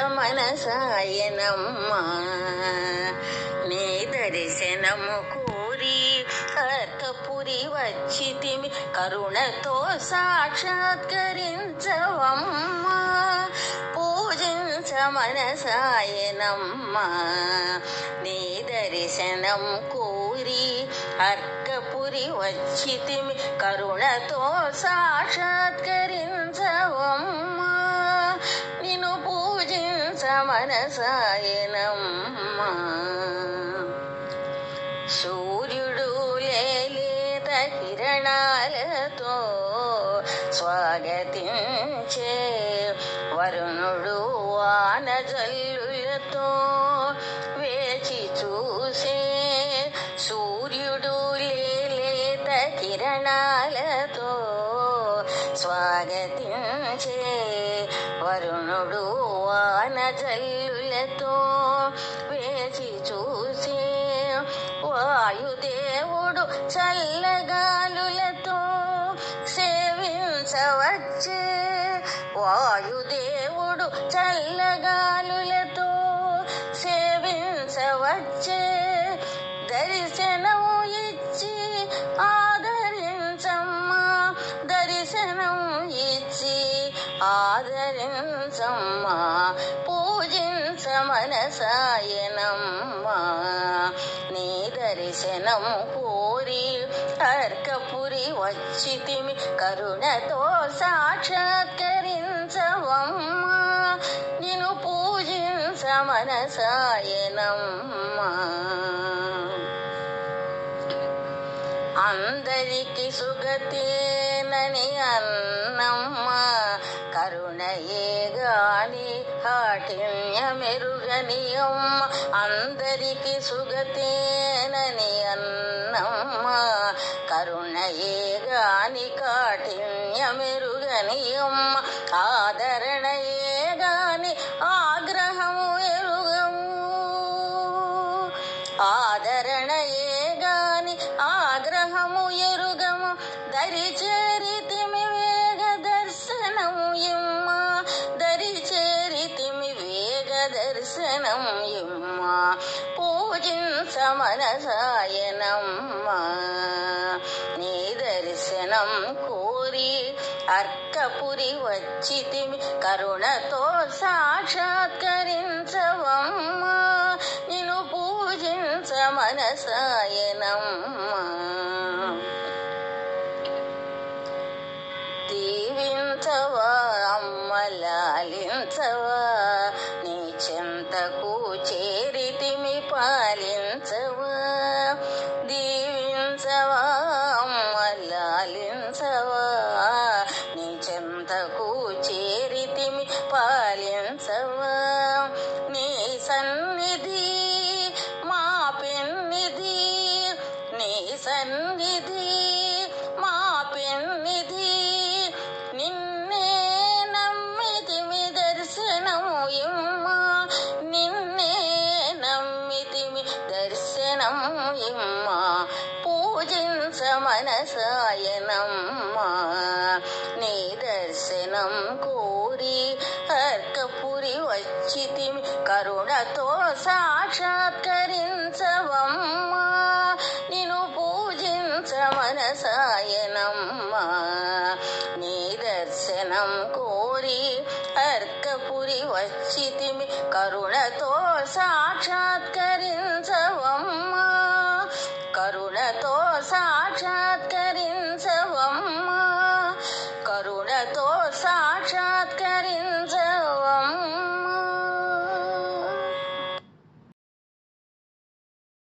మనసాయనమ్మా నీ దర్శనము కోరి అర్కపురి వచ్చితిమి. కరుణతో సాక్షాత్కరించవమ్మా. పూజించమన సాయనమ్మా నీ దర్శనం కోరి అర్కపురి వచ్చితిమి. కరుణతో సాక్షాత్కరించవమ్మా. పూజించ మనసాయనమ్మా సూర్యుడు లేలేత కిరణాలతో స్వాగతించే వరుణుడు వాన జల్లులతో వేచి చూసే సూర్యుడు లేలేత కిరణాలతో స్వాగతించే వరుణుడు వాన జల్లులతో వేచి చూసే వాయుదేవుడు చల్లగాలులతో సేవించవచ్చే. వాయుదేవుడు చల్లగాలులతో సేవించవచ్చే. దర్శనం ఇచ్చి ఆదరించమ్మా దర్శనం ఇచ్చి ఆదరించమ్మా. మనసాయనమ్మా నీ దర్శనం కోరి అర్కపురి వచ్చితిమి కరుణతో సాక్షాత్కరించవమ్మా నిన్ను పూజించ మనసాయనమ్మా అందరికి సుగతేనని అన్నమ్మ కరుణయే గాని కాఠిన్య మెరుగని అమ్మ అందరికి సుగతేనని అన్నమ్మ కరుణయే గాని కాఠిన్య మెరుగని అమ్మ ఆదరణయే గాని ఆగ్రహము ఎరుగము ఆదరణయే శాసనం ఇమ్మ పూజించమనసాయనమ్మ. నీ దర్శనం కోరి అర్కపురి వచ్చితి కరుణతో సాక్షాత్కరించవమ్మా. నిన్ను పూజించ మనసాయనమ్మా దీవించవా అమ్మ లాలించవా పాలించవా నీ సన్నిధి మా పెన్నిధి. నీ సన్నిధి మా పెన్నిధి. నిన్నే నమ్మితిమి దర్శనము ఇమ్మా. నిన్నే నమ్మితిమి దర్శనము ఇమ్మా. పూజించ మనసాయనమ్మా. నీ దర్శనం కోరి సాక్షాత్కరించవమ్మా. నిను పూజించ మనసాయనమ్మా నీ దర్శనం కోరి అర్కపురి వచ్చితిమి. కరుణతో సాక్షాత్కరించ